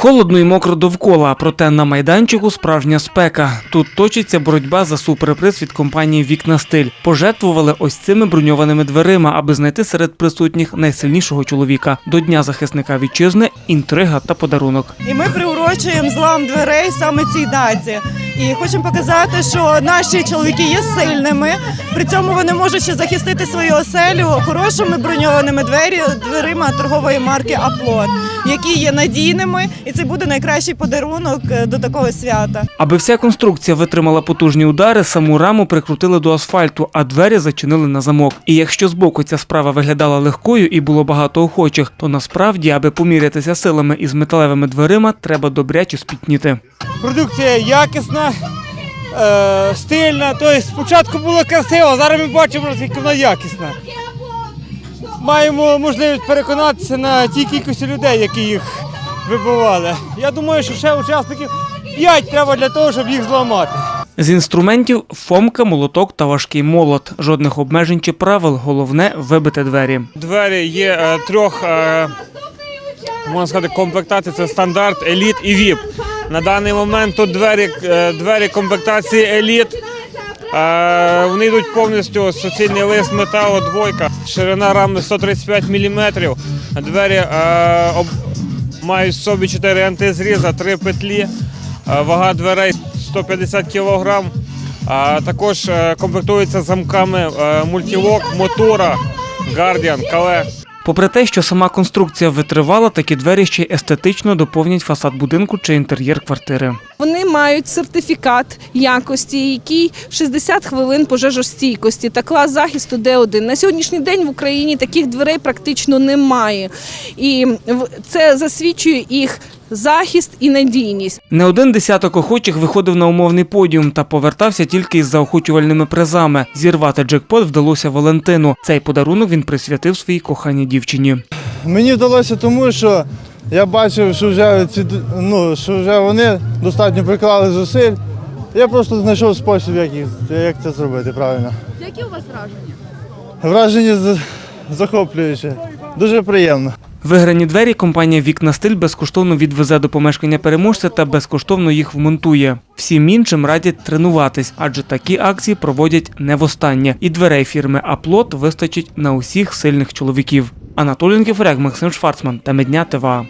Холодно і мокро довкола, проте на майданчику справжня спека. Тут точиться боротьба за суперприз від компанії Вікна Стиль. Пожертвували ось цими броньованими дверима, аби знайти серед присутніх найсильнішого чоловіка. До Дня захисника вітчизни інтрига та подарунок. І ми приурочуємо злам дверей саме цій даті. І хочемо показати, що наші чоловіки є сильними. При цьому вони можуть ще захистити свою оселю хорошими броньованими двері, дверима торгової марки Аплот, які є надійними, і це буде найкращий подарунок е, до такого свята. Аби вся конструкція витримала потужні удари, саму раму прикрутили до асфальту, а двері зачинили на замок. І якщо збоку ця справа виглядала легкою і було багато охочих, то насправді, аби помірятися силами із металевими дверима, треба добряче спітніти. продукція якісна, е, стильна. Тобто спочатку було красиво, зараз ми бачимо, наскільки вона якісна. Маємо можливість переконатися на тій кількості людей, які їх вибивали. Я думаю, що ще учасників 5 треба для того, щоб їх зламати. З інструментів фомка, молоток та важкий молот. Жодних обмежень чи правил. Головне вибити двері. Двері є е, трьох, е, можна сказати, комплектацій. Це стандарт, еліт і ВІП. На даний момент тут двері, е, двері комплектації еліт. Е, вони йдуть повністю суцільний лист металу, двойка, ширина рами 135 мм. Двері е, об, мають в собі 4 антизріза, 3 петлі, е, вага дверей 150 кг. А також е, комплектуються замками е, мультілок, мотора, Guardian, Кале. Попри те, що сама конструкція витривала, такі двері ще й естетично доповнять фасад будинку чи інтер'єр квартири. Вони мають сертифікат якості, який 60 хвилин пожежостійкості та клас захисту Д1. На сьогоднішній день в Україні таких дверей практично немає, і це засвідчує їх захист і надійність. Не один десяток охочих виходив на умовний подіум та повертався тільки із заохочувальними призами. Зірвати джекпот вдалося Валентину. Цей подарунок він присвятив своїй коханій дівчині. Мені вдалося тому, що я бачив, що вже ці ну, що вже вони достатньо приклали зусиль. Я просто знайшов спосіб, як, їх, як це зробити правильно. Які у вас враження? Враження захоплююче, дуже приємно. Виграні двері компанія Вікна Стиль безкоштовно відвезе до помешкання переможця та безкоштовно їх вмонтує. Всім іншим радять тренуватись, адже такі акції проводять не востаннє. І дверей фірми Аплот вистачить на усіх сильних чоловіків. Анатолій Кіфоряк, Максим Шварцман та Медня ТВА.